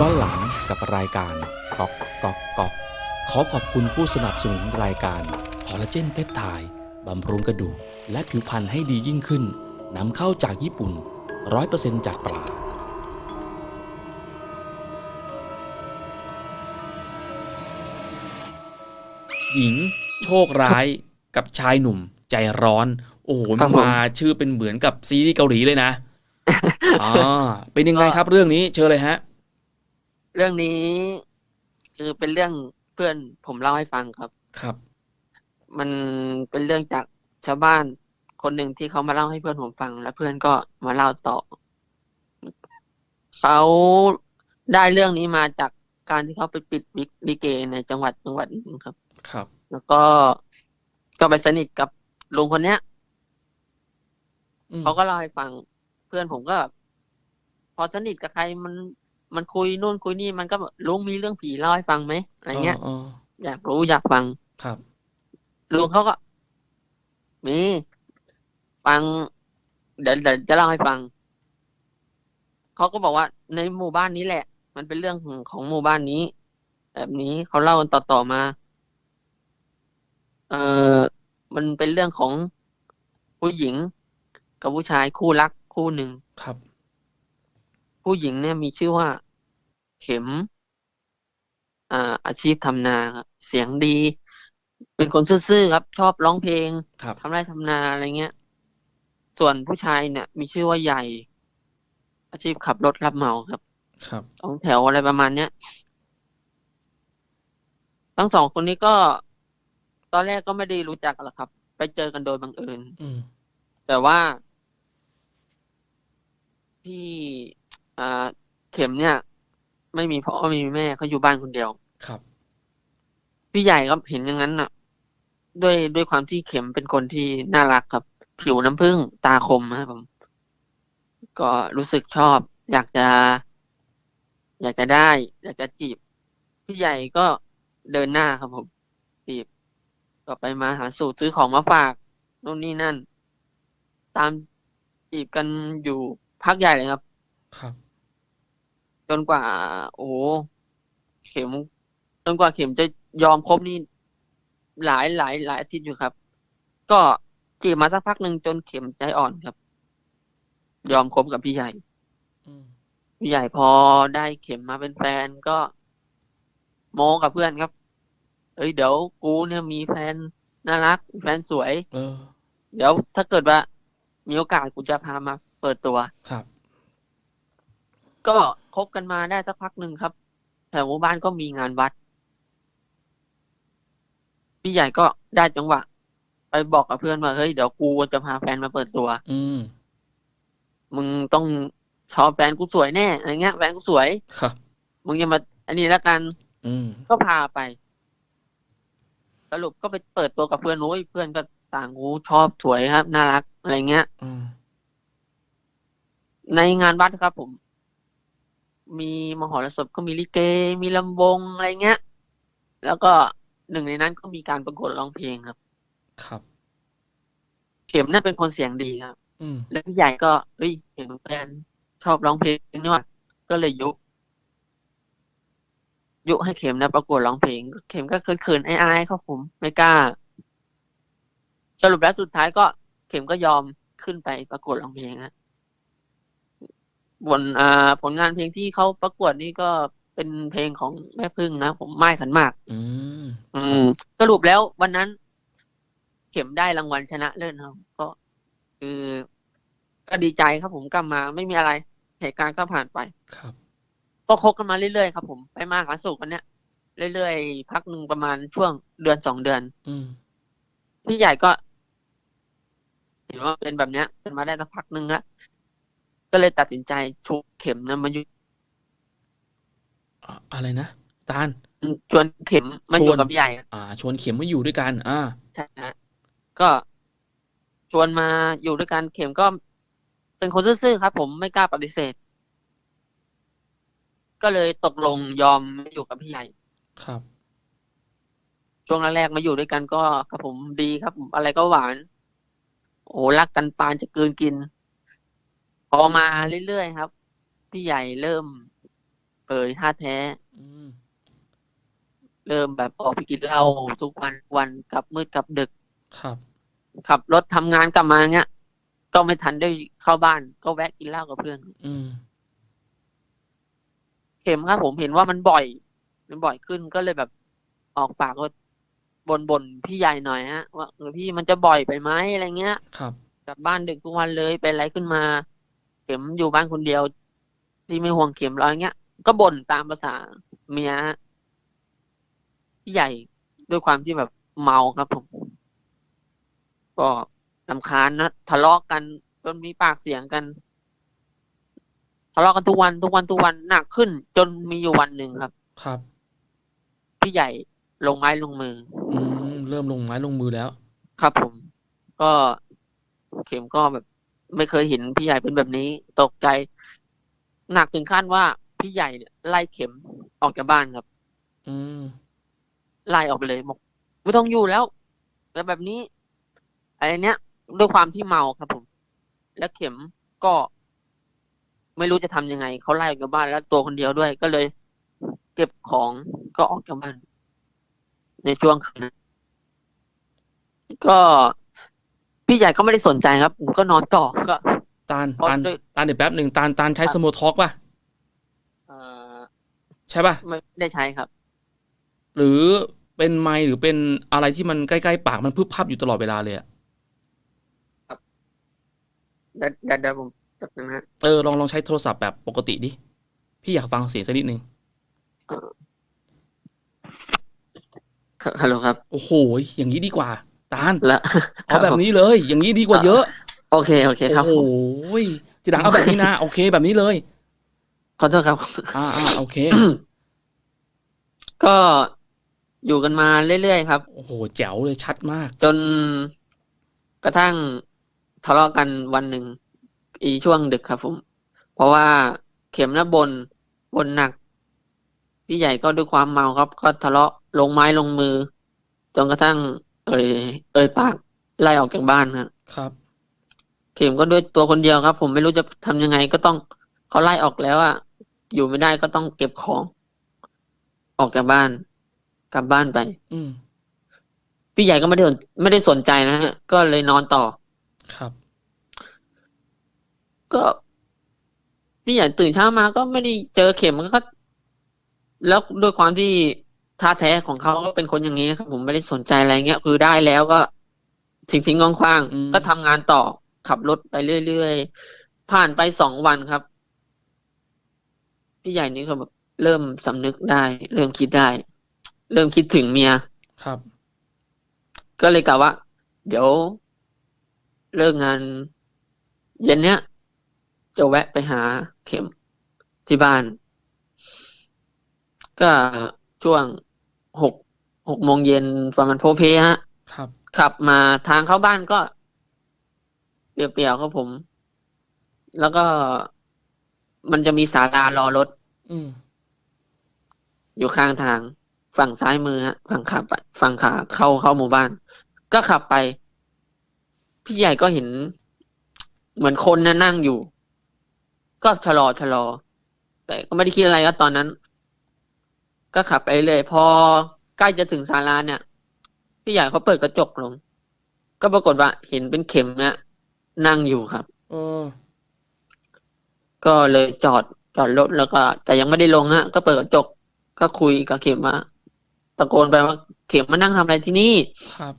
ย้อนหลังกับรายการก๊อกก๊อกก๊อกขอขอบคุณผู้สนับสนุนรายการคอลลาเจนเพปไทด์บำรุงกระดูกและผิวพรรณให้ดียิ่งขึ้นนำเข้าจากญี่ปุ่น 100%จากปลาหญิงโชคร้ายกับชายหนุ่มใจร้อน โอ้โหครับผมมาชื่อเป็นเหมือนกับซีรีส์เกาหลีเลยนะ อ่า เป็นยังไงครับเรื่องนี้เชิญเลยฮะ เรื่องนี้คือเป็นเรื่องเพื่อนผมเล่าให้ฟังครับ ครับ มันเป็นเรื่องจากชาวบ้านคนหนึ่งที่เขามาเล่าให้เพื่อนผมฟัง แล้วเพื่อนก็มาเล่าต่อ เขาได้เรื่องนี้มาจากการที่เขาไปปิดวิกลิเกในจังหวัดจังหวัดหนึ่งครับ ครับ แล้วก็ก็ไปสนิทกับลุงคนเนี้ยอืมเขาก็เล่าให้ฟัง เพื่อนผมก็แบบพอสนิทกับใครมัน มันคุยนู่นคุยนี่มันก็แบบลุงมีเรื่องผีเล่าให้ฟังไหมอะไรเงี้ยอ๋ออยากรู้อยากฟังครับลุงเขาก็มีฟัง เดี๋ยวเดี๋ยวจะเล่าให้ฟังเขาก็บอกว่า ในหมู่บ้านนี้แหละ มันเป็นเรื่องของของหมู่บ้านนี้ แบบนี้เขาเล่ากันต่อต่อๆมา เออมันเป็นเรื่องของผู้หญิงกับผู้ชายคู่รักคู่หนึ่งครับ ผู้หญิงเนี่ยมีชื่อว่าเข็มอ่าอาชีพทำนาครับเสียงดี เป็นคนซื่อๆครับ ชอบร้องเพลงครับ ทำไร่ทำนาอะไรเงี้ย ส่วนผู้ชายเนี่ย มีชื่อว่าใหญ่ อาชีพขับรถรับเหมาครับ ครับ สองแถวอะไรประมาณเนี้ย ทั้งสองคนนี้ก็ตอนแรกก็ไม่ได้รู้จักกันหรอกครับ ไปเจอกันโดยบังเอิญ อืมแต่ว่าที่ อ่าเข็มเนี่ย ไม่มีพ่อไม่มีแม่เขาอยู่บ้านคนเดียวครับ พี่ใหญ่ก็เห็นอย่างนั้นน่ะ ด้วยด้วยความที่เข็มเป็นคนที่น่ารักครับ ผิวน้ำผึ้งตาคมนะครับผมก็รู้สึกชอบ อยากจะ อยากจะได้ อยากจะจีบ พี่ใหญ่ก็เดินหน้าครับผมจีบก็ไปมาหาสู่ซื้อของมาฝากนู่นนี่นั่น ตามจีบกันอยู่พักใหญ่เลยครับ ครับ จนกว่า โอ้โหเข็ม จนกว่าเข็มจะยอมคบนี่หลายหลายหลายอาทิตย์อยู่ครับ ก็จีบมาสักพักหนึ่งจนเข็มใจอ่อนครับ ยอมคบกับพี่ใหญ่อืมพี่ใหญ่พอได้เข็มมาเป็นแฟนก็โม้กับเพื่อนครับ เอ้ยเดี๋ยวกูเนี่ยมีแฟนน่ารัก แฟนสวย เออ เดี๋ยวถ้าเกิดว่า มีโอกาสกูจะพามาเปิดตัว ครับ ก็คบกันมาได้สักพักหนึ่งครับแถวหมู่บ้านก็มีงานวัด พี่ใหญ่ก็ได้จังหวะ ไปบอกกับเพื่อนว่าเฮ้ยเดี๋ยวกูจะพาแฟนมาเปิดตัว อืมมึงต้องชอบแฟนกูสวยแน่อะไรเงี้ยแฟนกูสวยครับ มึงอย่ามาอันนี้แล้วกัน อืมก็พาไปสรุปก็ไปเปิดตัวกับเพื่อนโอ้ยเพื่อนก็ต่างกูชอบสวยครับ น่ารักอะไรเงี้ย อืมในงานวัดครับ ผม มีมหรสพก็มีลิเก มีลำวงอะไรเงี้ย แล้วก็หนึ่งในนั้นก็มีการประกวดร้องเพลงครับ ครับ เข็มน่าเป็นคนเสียงดีครับ อืมแล้วพี่ใหญ่ก็เฮ้ยเห็นแฟนชอบร้องเพลงนี่หว่าก็เลยยุยุให้เข็มนะประกวดร้องเพลง เข็มก็เขินๆอายๆครับผมไม่กล้า สรุปแล้วสุดท้ายก็เข็มก็ยอมขึ้นไปประกวดร้องเพลงนะ บนอ่าผลงานเพลงที่เขาประกวดนี่ก็เป็นเพลงของแม่พึ่งนะผมไม้ขันหมาก อืม อืมสรุปแล้ววันนั้น เข็มได้รางวัลชนะเลิศครับ ก็คือก็ดีใจครับผมกลับมาไม่มีอะไรเหตุการณ์ก็ผ่านไป ครับ ก็คบกันมาเรื่อยๆครับผมไปมาหาสู่กันเนี้ยเรื่อยๆพักหนึ่งประมาณช่วงเดือนสองเดือน อืมพี่ใหญ่ก็ เห็นว่าเป็นแบบเนี้ยเป็นมาได้สักพักหนึ่งแล้ว ก็เลยตัดสินใจชุบเข็มนะมาอยู่อะอะไรนะตาล ชวนเข็มมาอยู่ชวน กับพี่ใหญ่อ่า ชวนเข็มมาอยู่ด้วยกัน อ่า ใช่ฮะก็ชวนมาอยู่ด้วยกันเข็มก็เป็นคนซื่อๆครับ ผมไม่กล้าปฏิเสธ ก็เลยตกลงยอมมาอยู่กับพี่ใหญ่ ครับ ช่วงแรกๆมาอยู่ด้วยกันก็ครับผมดีครับผมอะไรก็หวาน โอ้รักกันปานจะกลืนกิน พอมาเรื่อยๆครับ พี่ใหญ่เริ่มเอ่ยท่าแท้ อืมเริ่มแบบออกไปกินเหล้าทุกวันวันกลับมืดกลับดึก ครับ ขับรถทำงานกลับมาเงี้ย ก็ไม่ทันได้เข้าบ้าน ก็แวะกินเหล้ากับเพื่อน อืม เข็มครับผมเห็นว่ามันบ่อย มันบ่อยขึ้นก็เลยแบบออกปากว่าบนบนๆพี่ใหญ่หน่อยฮะว่าเออพี่มันจะบ่อยไปไหมอะไรเงี้ย ครับ กลับบ้านดึกทุกวันเลยเป็นอะไรขึ้นมาเข็มอยู่บ้านคนเดียวพี่ไม่ห่วงเข็มแล้วอย่างเงี้ย ก็บ่นตามภาษาเมียฮะพี่ใหญ่ด้วยความที่แบบเมาครับผม ก็ลำคาญนะทะเลาะกันจนมีปากเสียงกัน ทะเลาะกันทุกวันทุกวันทุกวันหนักขึ้น จนมีอยู่วันหนึ่งครับ ครับพี่ใหญ่ลงไม้ลงมือ อืมเริ่มลงไม้ลงมือแล้ว ครับผม ก็เข็มก็แบบ ไม่เคยเห็นพี่ใหญ่เป็นแบบนี้ ตกใจ หนักถึงขั้นว่าพี่ใหญ่เนี่ยไล่เข็มออกจากบ้านครับ อืมไล่ออกไปเลยบอกไม่ต้องอยู่แล้วแล้วแบบนี้อะไรเนี้ยด้วยความที่เมาครับผม แล้วเข็มก็ ไม่รู้จะทำยังไงเขาไล่ออกจากบ้านแล้วตัวคนเดียวด้วย ก็เลย เก็บของก็ออกจากบ้านในช่วงคืนนั้นก็ พี่ใหญ่ก็ไม่ได้สนใจครับผมก็นอนต่อก็ ตาลเพราะตาลด้วย ตาลเดี๋ยวแป๊บหนึ่งตาลตาลใช้ครับสโมทอกป่ะ เอ่อใช่ป่ะ ไม่ได้ใช้ครับ หรือเป็นไมค์หรือเป็นอะไรที่มันใกล้ๆปากมันพึบพับอยู่ตลอดเวลาเลยอะเดี๋ยวเดี๋ยวเดี๋ยวผมจับนะฮะเออลองลองใช้โทรศัพท์แบบปกติดิ พี่อยากฟังเสียงสักนิดนึง ฮัลโหลครับ โอ้โห อย่างนี้ดีกว่า ตาลแล้วเอาแบบนี้เลย อย่างนี้ดีกว่าเยอะ โอเคโอเคครับโอ้โหทีหลังเอาแบบนี้นะโอเคแบบนี้เลยขอโทษครับอ่าอ่าโอเค ก็อยู่กันมาเรื่อยๆครับ โอ้โหแจ๋วเลยชัดมาก จนกระทั่งทะเลาะกันวันหนึ่งอีช่วงดึกครับผม เพราะว่าเข็มนะบนบนหนัก พี่ใหญ่ก็ด้วยความเมาครับ ก็ทะเลาะลงไม้ลงมือ จนกระทั่ง เอ่ยเอ่ยปากไล่ออกจากบ้านครับครับเข็มก็ด้วยตัวคนเดียวครับ ผมไม่รู้จะทำยังไงก็ต้องเขาไล่ออกแล้วอะอยู่ไม่ได้ก็ต้องเก็บของ ออกจากบ้าน กลับบ้านไป อืมพี่ใหญ่ก็ไม่ได้สนไม่ได้สนใจนะฮะ ก็เลยนอนต่อ ครับ ก็พี่ใหญ่ตื่นเช้ามาก็ไม่ได้เจอเข็มก็ แล้วด้วยความที่ ท่าแท้ของเขาก็เป็นคนอย่างนี้ครับผมไม่ได้สนใจอะไรเงี้ยคือได้แล้วก็ทิ้งทิ้งๆคว้างอืมๆก็ทำงานต่อขับรถไปเรื่อยๆผ่านไปสองวันครับ พี่ใหญ่นี่ก็แบบเริ่มสำนึกได้ เริ่มคิดได้ เริ่มคิดถึงเมียครับ ก็เลยกะว่า เดี๋ยวเลิกงาน เย็นเนี้ยจะแวะไปหาเข็มที่บ้าน ก็ช่วง หกหกโมงเย็นประมาณโพเพฮะ ครับ ขับมาทางเข้าบ้านก็เปลี่ยวๆครับผม แล้วก็มันจะมีศาลารอรถ อืมอยู่ข้างทาง ฝั่งซ้ายมือฮะ ฝั่งขาไปฝั่งขาเข้าเข้าหมู่บ้าน ก็ขับไป พี่ใหญ่ก็เห็น เหมือนคนน่ะนั่งอยู่ ก็ชะลอชะลอ แต่ก็ไม่ได้คิดอะไรก็ตอนนั้น ก็ขับไปเลย พอใกล้จะถึงศาลาเนี่ย พี่ใหญ่เขาเปิดกระจกลง ก็ปรากฏว่าเห็นเป็นเข็มเนี่ยนั่งอยู่ครับเออก็เลยจอดจอดรถแล้วก็ แต่ยังไม่ได้ลงฮะก็เปิดกระจกก็คุยกับเข็มว่าตะโกนไปว่า เข็มมานั่งทำอะไรที่นี่ครับ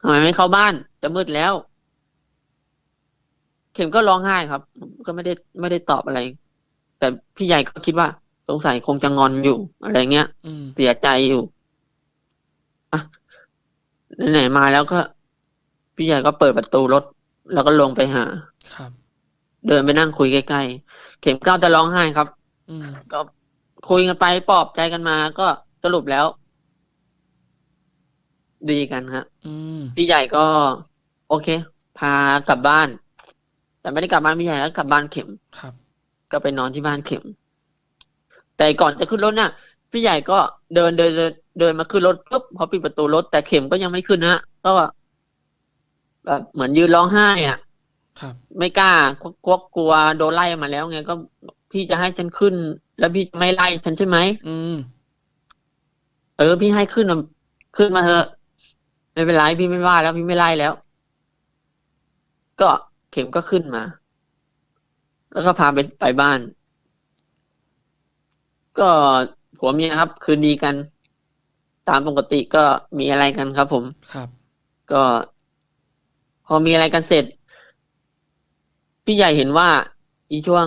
ทำไมไม่เข้าบ้าน จะมืดแล้ว เข็มก็ร้องไห้ครับ ก็ไม่ได้ไม่ได้ตอบอะไร แต่พี่ใหญ่ก็คิดว่า สงสัยคงจะงอนอยู่ อะไรเงี้ยอืมเสียใจอยู่อะไหนๆมาแล้วก็ พี่ใหญ่ก็เปิดประตูรถ แล้วก็ลงไปหา ครับ เดินไปนั่งคุยใกล้ๆเข็มก้าวจะร้องไห้ครับอืมก็คุยกันไปปลอบใจกันมา ก็สรุปแล้ว ดีกันฮะอืมพี่ใหญ่ก็ โอเค พากลับบ้าน แต่ไม่ได้กลับบ้านพี่ใหญ่แล้วกลับบ้านเข็มครับ ก็ไปนอนที่บ้านเข็ม แต่ก่อนจะขึ้นรถน่ะ พี่ใหญ่ก็เดินเดินเดินเดินมาขึ้นรถปุ๊บพอปิดประตูรถแต่เข็มก็ยังไม่ขึ้นนะก็แบบเหมือนยืนร้องไห้อะครับไม่กล้ากลัวกลัวโดนไล่มาแล้วไงก็พี่จะให้ฉันขึ้น แล้วพี่ไม่ไล่ฉันใช่ไหมอืมเออ พี่ให้ขึ้นมาขึ้นมาเถอะ ไม่เป็นไรพี่ไม่ว่าแล้วพี่ไม่ไล่แล้ว ก็เข็มก็ขึ้นมา แล้วก็พาไปไปบ้าน ก็ผัวเมียครับ คืนดีกัน ตามปกติก็มีอะไรกันครับ ผมครับ ก็ พอมีอะไรกันเสร็จ พี่ใหญ่เห็นว่าอีช่วง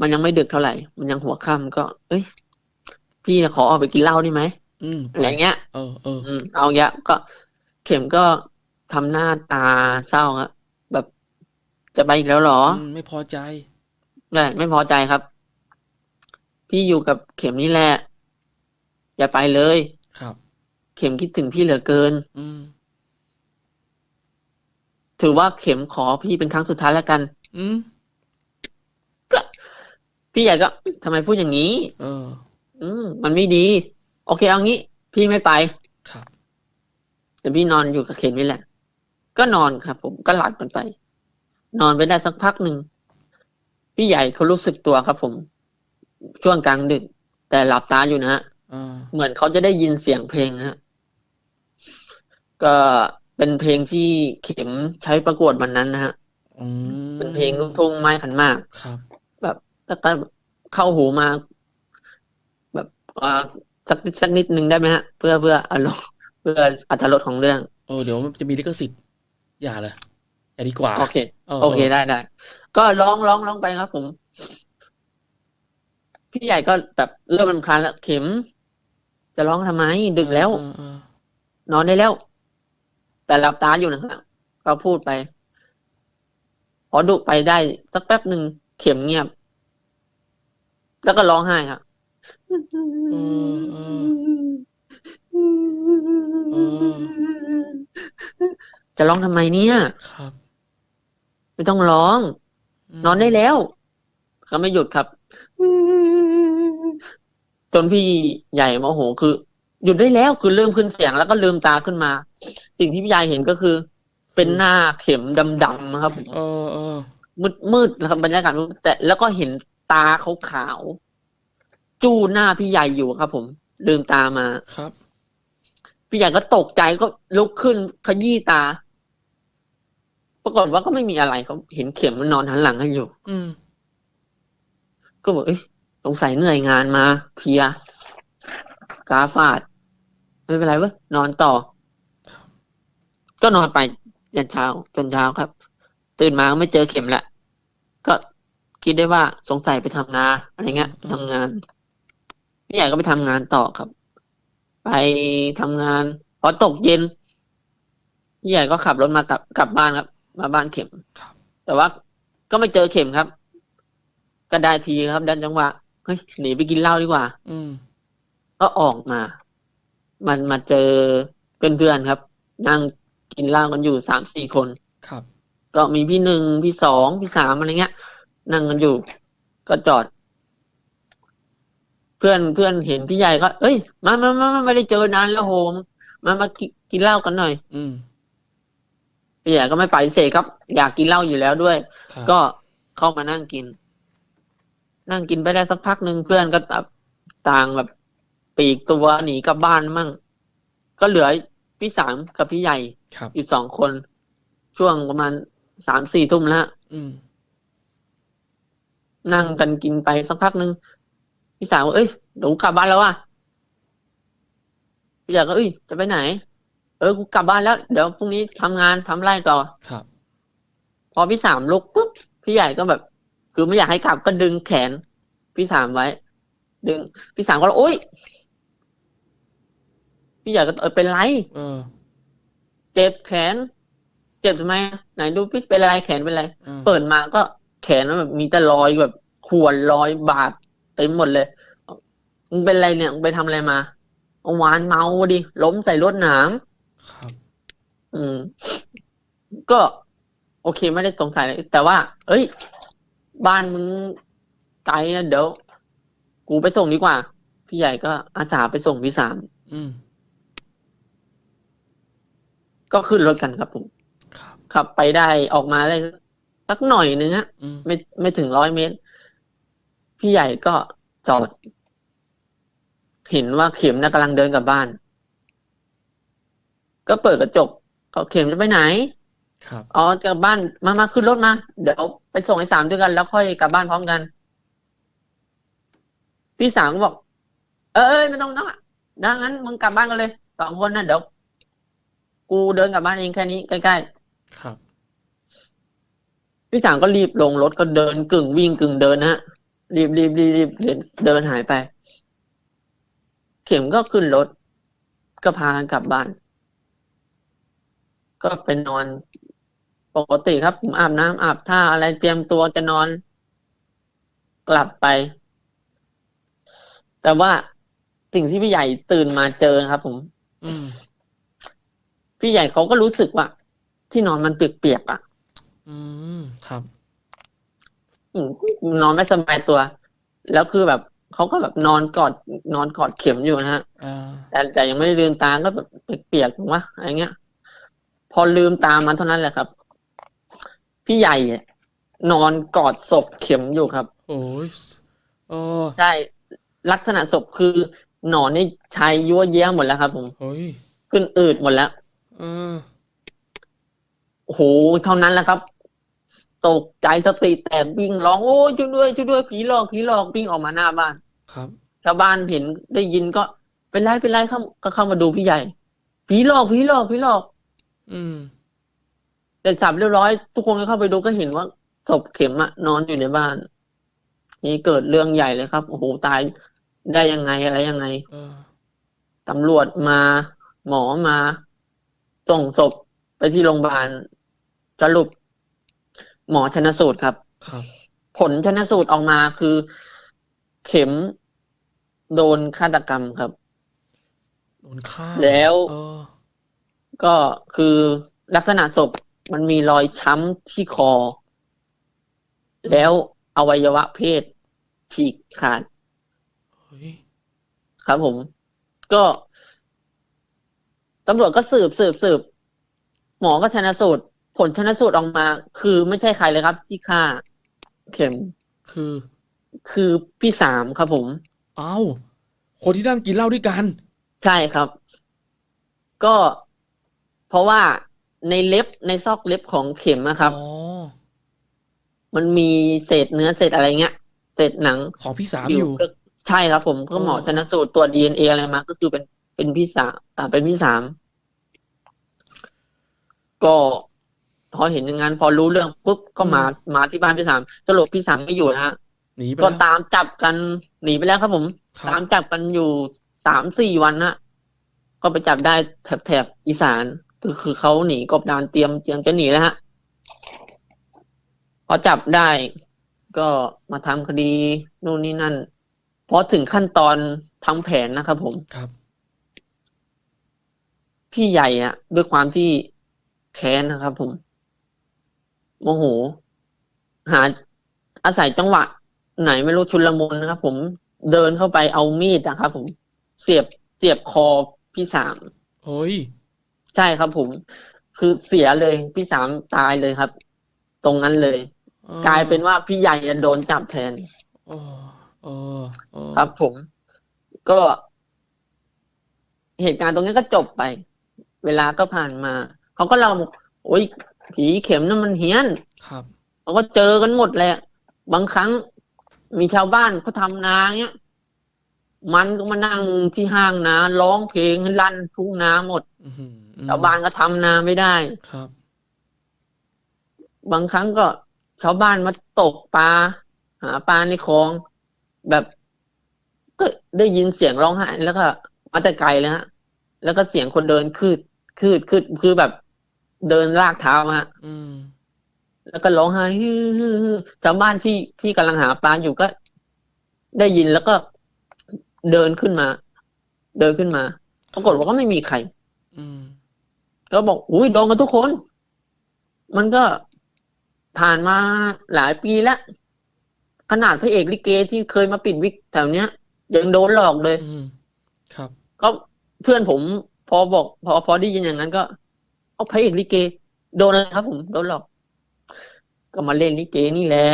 มันยังไม่ดึกเท่าไหร่ มันยังหัวค่ำก็ เอ้ย พี่ขอออกไปกินเหล้าได้ไหมอืมอะไรเงี้ยเออเอออืมเอาเงี้ยก็เข็มก็ทำหน้าตาเศร้าครับแบบจะไปอีกแล้วเหรอ อืมไม่พอใจได้ไม่พอใจครับ พี่อยู่กับเข็มนี่แหละ อย่าไปเลย ครับ เข็มคิดถึงพี่เหลือเกิน อืม ถือว่าเข็มขอพี่เป็นครั้งสุดท้ายแล้วกัน อืม พี่ใหญ่ก็ทำไมพูดอย่างนี้ เออ อืมมันไม่ดี โอเคเอางี้ พี่ไม่ไปครับ แต่พี่นอนอยู่กับเข็มนี่แหละ ก็นอนครับ ผมก็หลับกันไป นอนไปได้สักพักหนึ่งพี่ใหญ่เขารู้สึกตัวครับ ผม ช่วงกลางดึก แต่หลับตาอยู่นะฮะอ่าเหมือนเขาจะได้ยินเสียงเพลงนะฮะ ก็เป็นเพลงที่เข็มใช้ประกวดวันนั้นนะฮะอืมเป็นเพลงลูกทุ่งไม้ขันหมากครับ แบบแล้วก็เข้าหูมา แบบอ่าสักนิดสักนิดหนึ่งได้ไหมฮะ เพื่อเพื่ออารมณ์เพื่ออัตรสของเรื่องเออเดี๋ยวมันจะมีลิขสิทธิ์อย่าเลยอย่าดีกว่า โอเคออโอเคได้ได้ก็ร้องร้องร้องไปครับผม พี่ใหญ่ก็แบบเริ่มรำคาญแล้วเข็ม จะร้องทำไมดึกแล้วเออเออนอนได้แล้ว แต่หลับตาอยู่นะครับก็พูดไป พอดุไปได้สักแป๊บหนึ่งเข็มเงียบ แล้วก็ร้องไห้ครับเออเออเออจะร้องทำไมเนี่ยครับ ไม่ต้องร้องมนอนได้แล้วเขาไม่หยุดครับ จนพี่ใหญ่โมโหคือ หยุดได้แล้วคือเริ่มขึ้นเสียงแล้วก็ลืมตาขึ้นมา สิ่งที่พี่ใหญ่เห็นก็คือ เป็นหน้าเข็มดำๆนะครับผมเออเออมืดมืดๆนะครับบรรยากาศมืดแต่แล้วก็เห็นตาขาวๆจู้หน้าพี่ใหญ่อยู่ครับ ผมลืมตามาครับ พี่ใหญ่ก็ตกใจก็ลุกขึ้นขยี้ตา ปรากฏว่าก็ไม่มีอะไรเขาเห็นเข็มมันนอนหันหลังให้อยู่ อืมก็บอกเอ้ย สงสัยเหนื่อยงานมาเพลียกาฟาด ไม่เป็นไรเว้ยนอนต่อ ก็นอนไปยันเช้าจนเช้าครับ ตื่นมาก็ไม่เจอเข็มละก็คิดได้ว่าสงสัยไปทำนาอะไรเงี้ยไปทำงานพี่ใหญ่ก็ไปทำงานต่อครับ ไปทำงานพอตกเย็นพี่ใหญ่ก็ขับรถมากลับกลับบ้านครับ มาบ้านเข็มแต่ว่าก็ไม่เจอเข็มครับ ก็ได้ทีครับดันจังหวะ เฮ้ยหนีไปกินเหล้าดีกว่า อืม ก็ออกมา มันมาเจอเพื่อนๆครับ นั่งกินเหล้ากันอยู่สามสี่คน ครับ ก็มีพี่หนึ่งพี่สองพี่สามอะไรเงี้ย นั่งกันอยู่ ก็จอด เพื่อนเพื่อนเห็นพี่ใหญ่ก็ เอ้ยมามามามาไม่ได้เจอนานแล้วโฮมมามากินกินเหล้ากันหน่อย อืมพี่ใหญ่ก็ไม่ปฏิเสธครับ อยากกินเหล้าอยู่แล้วด้วย ครับก็เข้ามานั่งกิน นั่งกินไปได้สักพักหนึ่งเพื่อนก็ตับต่างแบบปลีกตัวหนีกลับบ้านมั่ง ก็เหลือพี่สามกับพี่ใหญ่ครับอยู่สองคน ช่วงประมาณสามสี่ทุ่มแล้วอืมนั่งกันกินไปสักพักหนึ่งพี่สาวบอกเอ้ยเดี๋ยวกูกลับบ้านแล้วอะพี่ใหญ่ก็เอ้ยจะไปไหน เออกูกลับบ้านแล้ว เดี๋ยวพรุ่งนี้ทำงานทำไร่ต่อครับ พอพี่สามลุกปุ๊บพี่ใหญ่ก็แบบ คือไม่อยากให้กลับก็ดึงแขน พี่สามไว้ ดึง พี่สามก็เลยโอ๊ยพี่ใหญ่ก็เออเป็นไรเออ เจ็บแขน เจ็บทำไมไหนดูพี่เป็นไรแขนเป็นไรออเปิดมาก็แขนมันแบบมีแต่รอยแบบข่วนรอยบาดเต็มหมดเลยมึงเป็นไรเนี่ยมึงไปทำอะไรมาเอาวานเมาดิล้มใส่รถหนาม ครับ อืม ก็ โอเคไม่ได้สงสัยเลยแต่ว่า เอ้ย บ้านมึงไกลนะเดี๋ยวกูไปส่งดีกว่า พี่ใหญ่ก็อาสาไปส่งพี่สามอืม ก็ขึ้นรถกันครับผมครับ ขับไปได้ออกมาได้สักหน่อยนึงฮะอืมไม่ไม่ถึงร้อยเมตร พี่ใหญ่ก็จอด เห็นว่าเข็มน่ะกำลังเดินกลับบ้าน ก็เปิดกระจกเขาเข็มจะไปไหน ครับอ๋อจะกลับบ้านมามาขึ้นรถมา เดี๋ยวไปส่งไอ้สามด้วยกัน แล้วค่อยกลับบ้านพร้อมกัน พี่สามก็บอก เออเอยไม่ต้องต้องอะดังนั้นมึงกลับบ้านกันเลยสองคนนะเดี๋ยวกูเดินกลับบ้านเองแค่นี้ใกล้ครับๆพี่สามก็รีบลงรถก็เดินกึ่งวิ่งกึ่งเดินนะฮะรีบรีบรีบรีบเดินเดินหายไป เข็มก็ขึ้นรถ ก็พากันกลับบ้าน ก็ไปนอน ปกติครับผมอาบน้ำอาบท่าอะไรเตรียมตัวจะนอน กลับไป แต่ว่าสิ่งที่พี่ใหญ่ตื่นมาเจอครับ ผมอืมพี่ใหญ่เขาก็รู้สึกว่า ที่นอนมันเปียกๆอะ อืมครับอืมนอนไม่สบายตัว แล้วคือแบบเขาก็แบบนอนกอดนอนกอดเข็มอยู่นะฮะอ่าแต่แต่ยังไม่ได้ลืมตาก็แบบเปียกๆถูกไหมอะไรเงี้ย พอลืมตามันเท่านั้นแหละครับ พี่ใหญ่อะนอนกอดศพเข็มอยู่ครับ โอ้ยโอ้ใช่ลักษณะศพคือ หนอนนี่ชายยั่วเย้ยหมดแล้วครับ ผมเฮ้ยขึ้นอืดหมดแล้วเออโอ้โหเท่านั้นแหละครับ ตกใจสติแตกวิ่งร้องโอ้ยช่วยด้วยช่วยด้วยผีหลอกผีหลอกวิ่งออกมาหน้าบ้าน ครับ ชาวบ้านเห็นได้ยินก็เป็นไรเป็นไรเข้าก็เข้ามาดูพี่ใหญ่ผีหลอกผีหลอกผีหลอก อืม เสร็จสับเรียบร้อย ทุกคนก็เข้าไปดูก็เห็นว่าศพเข็มอะนอนอยู่ในบ้าน นี่เกิดเรื่องใหญ่เลยครับโอ้โหตายได้ยังไงอะไรยังไงเออตำรวจมาหมอมา ส่งศพไปที่โรงพยาบาลสรุป หมอชนสูตรครับ ครับ ผลชนสูตรออกมาคือ เข็มโดนฆาตกรรมครับ โดนฆ่าแล้วเออก็คือลักษณะศพ มันมีรอยช้ำที่คอ แล้วอวัยวะเพศฉีกขาดเฮ้ยครับผม ก็ตำรวจก็สืบสืบสืบหมอก็ชนะสูตร ผลชนะสูตรออกมา คือไม่ใช่ใครเลยครับ ที่ฆ่า เข็ม คือ คือพี่สามครับผม เอ้า คนที่นั่งกินเหล้าด้วยกัน ใช่ครับ ก็เพราะว่า ในเล็บในซอกเล็บของเข็มนะครับอ๋อมันมีเศษเนื้อเศษอะไรเงี้ยเศษหนังของพี่สามอยู่ก็ใช่ครับผมก็หมออ๋อชนสูตรตัวดีเอ็นเออะไรมา ก็คือเป็นเป็นพี่สามอ่าเป็นพี่สามก็พอเห็นอย่างนั้นพอรู้เรื่องปุ๊บก็มามาที่บ้านพี่สามสรุปพี่สามไม่อยู่นะฮะหนีไปก็แล้วตามจับกันหนีไปแล้วครับผมครับตามจับกันอยู่สามสี่วันนะก็ไปจับได้แถบแถบอีสาน คือคือเขาหนีกบดานเตรียมเตรียมจะหนีแล้วฮะพอจับได้ก็มาทำคดีนู่นนี่นั่นพอถึงขั้นตอนทำแผนนะครับผมครับ พี่ใหญ่อะด้วยความที่แค้นนะครับผมโมโหหาอาศัยจังหวะ ไหนไม่รู้ชุลมุนนะครับผมเดินเข้าไปเอามีดนะครับผม เสียบเสียบคอพี่สามเฮ้ย ใช่ครับผม คือเสียเลยพี่สามตายเลยครับ ตรงนั้นเลยออกลายเป็นว่าพี่ใหญ่โดนจับแทนเออเออเออครับผม ก็ เหตุการณ์ตรงนี้ก็จบไป เวลาก็ผ่านมาเขาก็เล่าบอกโอ้ยผีเข็มนั่นมันเฮี้ยน ครับเขาก็เจอกันหมดแหละ บางครั้งมีชาวบ้านเขาทำนาเงี้ย มันก็มานั่งที่ห้างนาร้องเพลงให้ลั่นทุ่งนาหมดอื้อหือ ชาวบ้านก็ทำนาไม่ได้ครับ บางครั้งก็ชาวบ้านมาตกปลาหาปลาในคลอง แบบก็ได้ยินเสียงร้องไห้แล้วก็มาแต่ไกลเลยฮะแล้วก็เสียงคนเดินคืดคืดคืดคือแบบเดินลากเท้ามาฮะอืมแล้วก็ร้องไห้ฮือฮือฮือชาวบ้านที่ที่กำลังหาปลาอยู่ก็ ได้ยินแล้วก็เดินขึ้นมา เดินขึ้นมาปรากฏว่าก็ไม่มีใคร อืม ก็บอกอุ้ยโดนกันทุกคน มันก็ผ่านมาหลายปีแล้ว ขนาดพระเอกลิเกที่เคยมาปิดวิกแถวเนี้ย ยังโดนหลอกเลยอืมครับ ก็เพื่อนผม พอบอก พอพอได้ยินอย่างนั้นก็ เอาพระเอกลิเก โดนอะไรครับ ผมโดนหลอก ก็มาเล่นลิเกนี่แหละ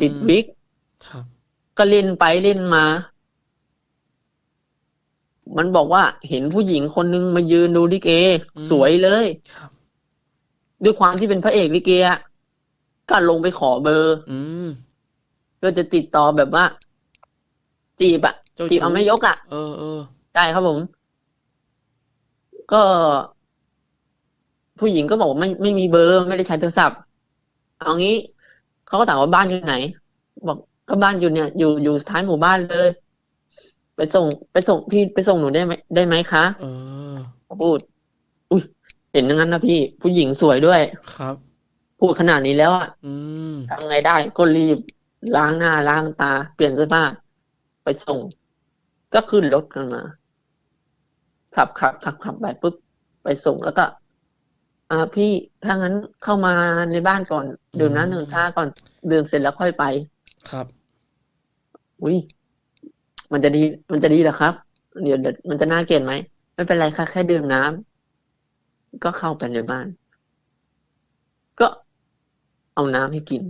ปิดวิกครับก็เล่นไปเล่นมา มันบอกว่าเห็นผู้หญิงคนนึงมายืนดูลิเกอืมสวยเลยครับด้วยความที่เป็นพระเอกลิเกอะก็ลงไปขอเบอร์ อืมก็จะติดต่อแบบว่า จีบอะเจ้าจีบชู้เอาไม่ยกอะเออเออใช่ครับผม ก็ ผู้หญิงก็บอกว่าไม่ไม่มีเบอร์ ไม่ได้ใช้โทรศัพท์เอางี้เขาก็ถามว่าบ้านอยู่ไหน บอกก็บ้านอยู่เนี่ย อยู่อยู่ท้ายหมู่บ้านเลย ไปส่ง ไปส่งพี่ไปส่งหนูได้ไหมได้ไหมคะเออพูด อุ้ยเห็นอย่างนั้นนะพี่ ผู้หญิงสวยด้วย ครับ พูดขนาดนี้แล้วอะอืม ทำไงได้ก็รีบล้างหน้าล้างตา เปลี่ยนเสื้อผ้าไปส่ง ก็ขึ้นรถกันมาขับขับขับขับไปปุ๊บไปส่งแล้วก็ อ่าพี่ถ้างั้นเข้ามาในบ้านก่อนดื่มน้ำหนึ่งชาก่อนดื่มเสร็จแล้วค่อยไป ครับ อุ้ย มันจะดี มันจะดีเหรอครับเดี๋ยวเดี๋ยวมันจะน่าเกลียดไหม ไม่เป็นไรค่ะ แค่ดื่มน้ำก็เข้าไปในบ้าน ก็เอาน้ำให้กิน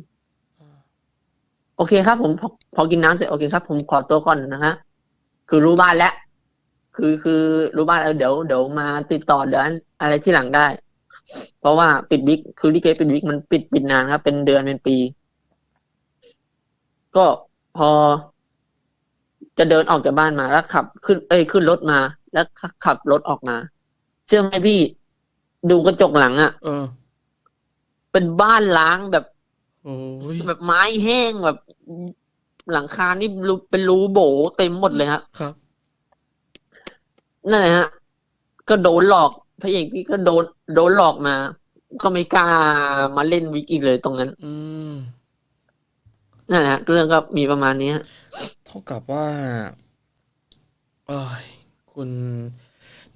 โอเคครับ ผมพอพอกินน้ำเสร็จโอเคครับ ผมขอตัวก่อนนะฮะ คือรู้บ้านแล้ว คือคือรู้บ้านแล้วเดี๋ยวเดี๋ยวมาติดต่อเดี๋ยวอะไรที่หลังได้ เพราะว่าปิดวิกคือลิเกปิดวิกมันปิดปิดนานครับ เป็นเดือนเป็นปี ก็พอ จะเดินออกจากบ้านมาแล้วขับขึ้น เอ้ยขึ้นรถมา แล้วขับรถออกมา เชื่อไหมพี่ดูกระจกหลังอะ่ะเออ เป็นบ้านล้างแบบโอ้ยแบบไม้แห้งแบบ หลังคานี่รูเป็นรูโบเต็มหมดเลยฮะครับนั่นแหละฮะ ก็โดนหลอกพระเอกพี่ก็โดนโดนหลอกมา ก็ไม่กล้ามาเล่นวิกอีกเลยตรงนั้น อืมนั่นแหละฮะเรื่องก็มีประมาณนี้ฮะเท่ากับว่าเอ้ยคุณ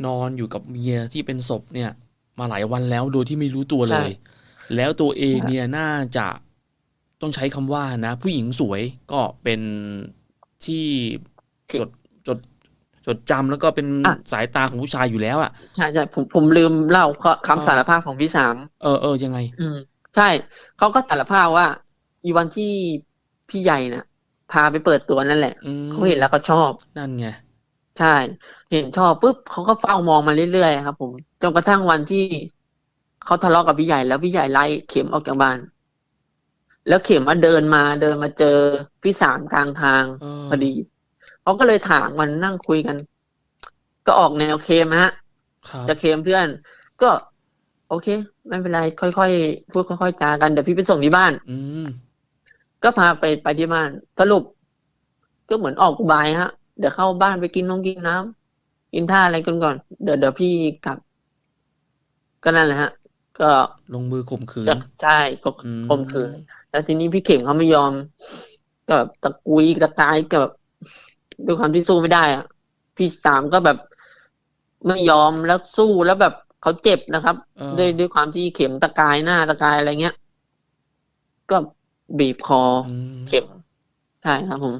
นอนอยู่กับเมียที่เป็นศพเนี่ย มาหลายวันแล้วโดยที่ไม่รู้ตัวเลย แล้วตัวเองเนี่ยน่าจะต้องใช้คำว่านะ ผู้หญิงสวยก็เป็นที่จดจดจดจำแล้วก็เป็นอะสายตาของผู้ชายอยู่แล้วอะใช่ใช่ผมผมลืมเล่าคอ่าำสารภาพของพี่สามเออเออยังไง อืม ใช่เขาก็สารภาพว่า อีวันที่พี่ใหญ่น่ะ พาไปเปิดตัวนั่นแหละอืมเขาเห็นแล้วเขาชอบนั่นไงใช่ เห็นชอบปุ๊บเขาก็เฝ้ามองมาเรื่อยๆครับ ผมจนกระทั่งวันที่เขาทะเลาะกับพี่ใหญ่แล้วพี่ใหญ่ไล่เข็มออกจากบ้าน แล้วเข็มมาเดินมาเดินมาเจอพี่สามกลางทางเออพอดีเขาก็เลยถามมันนั่งคุยกัน ก็ออกแนวเคมฮะครับจะเคมเพื่อน ก็ โอเค ไม่เป็นไรค่อยๆพูดค่อยๆจากันเดี๋ยวพี่ไปส่งที่บ้าน อืม ก็พาไปไปที่บ้านสรุป ก็เหมือนออกอุบายฮะ เดี๋ยวเข้าบ้านไปกินน้องกินน้ำกินท่าอะไรกันก่อน เดี๋ยวเดี๋ยวพี่กลับ ก็นั่นแหละฮะ ก็ลงมือข่มขืจะนใช่ก็อืมข่มขืนแล้วทีนี้พี่เข็มเขาไม่ยอมก็แบบตะกุยตะกายก็แบบด้วยความที่สู้ไม่ได้อะพี่สามก็แบบไม่ยอมแล้วสู้แล้วแบบเขาเจ็บนะครับเออด้วยด้วยความที่เข็มตะกายหน้าตะกายอะไรเงี้ย ก็ บีบคออืมเข็มใช่ครับผม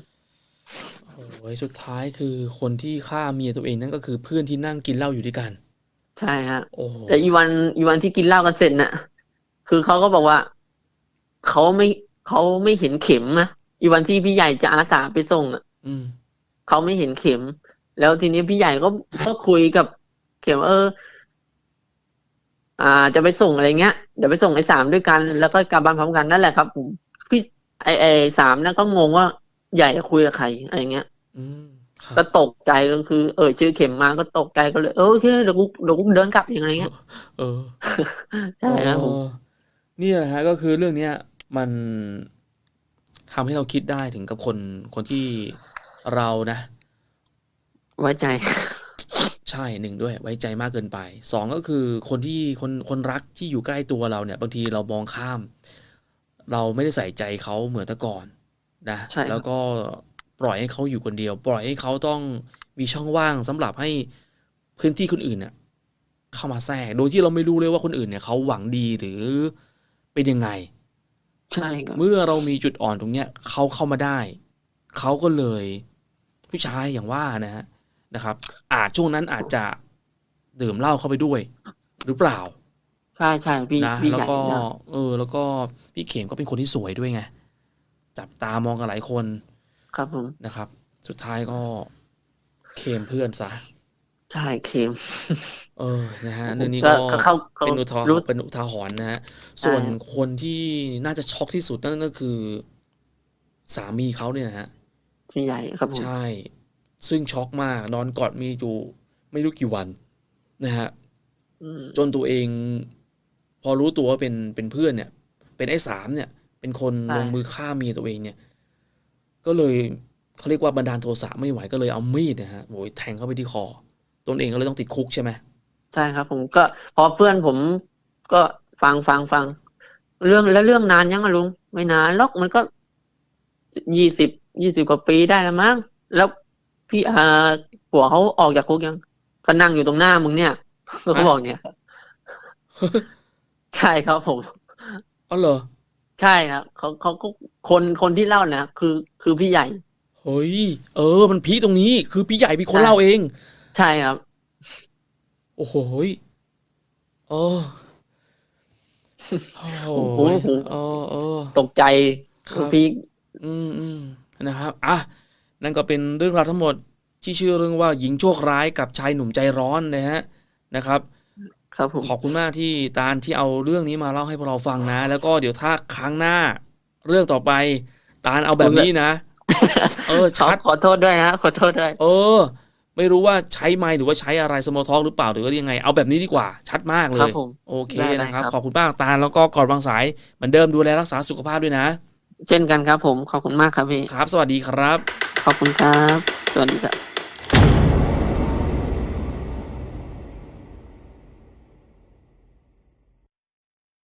โอ้ยสุดท้ายคือคนที่ฆ่าเมียตัวเองนั่นก็คือเพื่อนที่นั่งกินเหล้าอยู่ด้วยกัน ใช่ฮะโอ้โหแต่อีวันอีวันที่กินเหล้ากันเสร็จน่ะ คือเขาก็บอกว่าเขาไม่เขาไม่เห็นเข็มนะอีวันที่พี่ใหญ่จะอาสาไปส่งอะอืมเขาไม่เห็นเข็ม แล้วทีนี้พี่ใหญ่ก็ก็คุยกับเข็มเออ อ่า จะไปส่งอะไรเงี้ยเดี๋ยวไปส่งไอ้สามด้วยกัน แล้วก็กลับบ้านพร้อมกันนั่นแหละครับผมพี่ ไอ้ไอ้สามนั่นก็งงว่าใหญ่จะคุยกับใครอะไรเงี้ยอืมครัก็บตกใจก็คือ เออชื่อเข็มมาก็ตกใจก็เลย เออโอเคเดี๋ยวกูเดี๋ยวกูเดินกลับยังไงเงี้ยเออใช่ครับผมเออนี่แหละฮะก็คือเรื่องเนี้ย มันทำให้เราคิดได้ถึงกับคนคนที่เรานะ ไว้ใจ ใช่หนึ่งด้วย ไว้ใจมากเกินไปสองก็คือคนที่คนคนรักที่อยู่ใกล้ตัวเราเนี่ย บางทีเรามองข้าม เราไม่ได้ใส่ใจเขาเหมือนแต่ก่อนนะใช่ครับแล้วก็ปล่อยให้เขาอยู่คนเดียว ปล่อยให้เขาต้องมีช่องว่างสำหรับให้พื้นที่คนอื่นเนี่ยเข้ามาแทรกโดยที่เราไม่รู้เลยว่าคนอื่นเนี่ยเขาหวังดีหรือเป็นยังไงใช่ครับเมื่อเรามีจุดอ่อนตรงเนี้ยเขาเข้ามาได้ เขาก็เลย ผู้ชายอย่างว่านะฮะนะครับ อาจช่วงนั้นอาจจะดื่มเหล้าเข้าไปด้วย หรือเปล่า ใช่ใช่พี่นะพี่แล้วใหญ่ก็ นะเออ แล้วก็พี่เข็มก็เป็นคนที่สวยด้วยไง จับตามองกันหลายคนครับผม นะครับ สุดท้ายก็เคมเพื่อนซะ ใช่เค็มเออ นะฮะเรื่องนี้ก็ก็เข้าเข้าเป็นอุทารู้เป็นอุทาหรณ์นะฮะส่วนใช่คนที่น่าจะช็อกที่สุดนั่นก็คือ สามีเขาเนี่ยนะฮะ พี่ใหญ่ครับผม ใช่ ซึ่งช็อกมาก นอนกอดมีอยู่ไม่รู้กี่วันนะฮะ อืมจนตัวเอง พอรู้ตัวว่าเป็นเป็นเพื่อนเนี่ย เป็นไอ้สามเนี่ย เป็นคนใช่ลงมือฆ่าเมียตัวเองเนี่ย ก็เลยเขาเรียกว่าบันดาลโทสะไม่ไหวก็เลยเอามีดนะฮะโอ้ยแทงเข้าไปที่คอตนเองก็เลยต้องติดคุกใช่ไหมใช่ครับ ผมก็พอเพื่อนผมก็ฟังฟังฟัง เรื่องแล้วเรื่องนานยังอะลุง ไม่นานหรอกมันก็ยี่สิบยี่สิบกว่าปีได้แล้วมั้งแล้วพี่อาผัวเขาออกจากคุกยังก็นั่งอยู่ตรงหน้ามึงเนี่ยเขาบอกเนี่ยครับ ใช่ครับผมอ๋อเหรอใช่ครับเขาเขาก็คนคนที่เล่านะคือคือพี่ใหญ่เฮ้ยเออ มันพีคตรงนี้ คือพี่ใหญ่เป็นคนใช่เล่าเอง ใช่ครับ โอ้โหยเออโอ้โหโอ้โหเออเออตกใจครับพี่อืมอืมนะครับอะนั่นก็เป็นเรื่องราวทั้งหมดที่ชื่อเรื่องว่าหญิงโชคร้ายกับชายหนุ่มใจร้อนนะฮะนะครับ ครับผมขอบคุณมากที่ตาลที่เอาเรื่องนี้มาเล่าให้พวกเราฟังนะ แล้วก็เดี๋ยวถ้าครั้งหน้า เรื่องต่อไป ตาลเอาแบบนี้นะ เออขอชัดขอโทษด้วยฮะขอโทษด้วยเออ ไม่รู้ว่าใช้ไม้หรือว่าใช้อะไรสมอลท็อกหรือเปล่าหรือว่ายังไง เอาแบบนี้ดีกว่า ชัดมากเลครัยบผมโอเคได้ได้นะครับครับ ขอบคุณมากตาลแล้วก็ก่อนวางสายเหมือนเดิมดูแลรักษาสุขภาพด้วยนะ เช่นกันครับผมขอบคุณมากครับพี่ครับ สวัสดีครับ ขอบคุณครับ สวัสดีครับ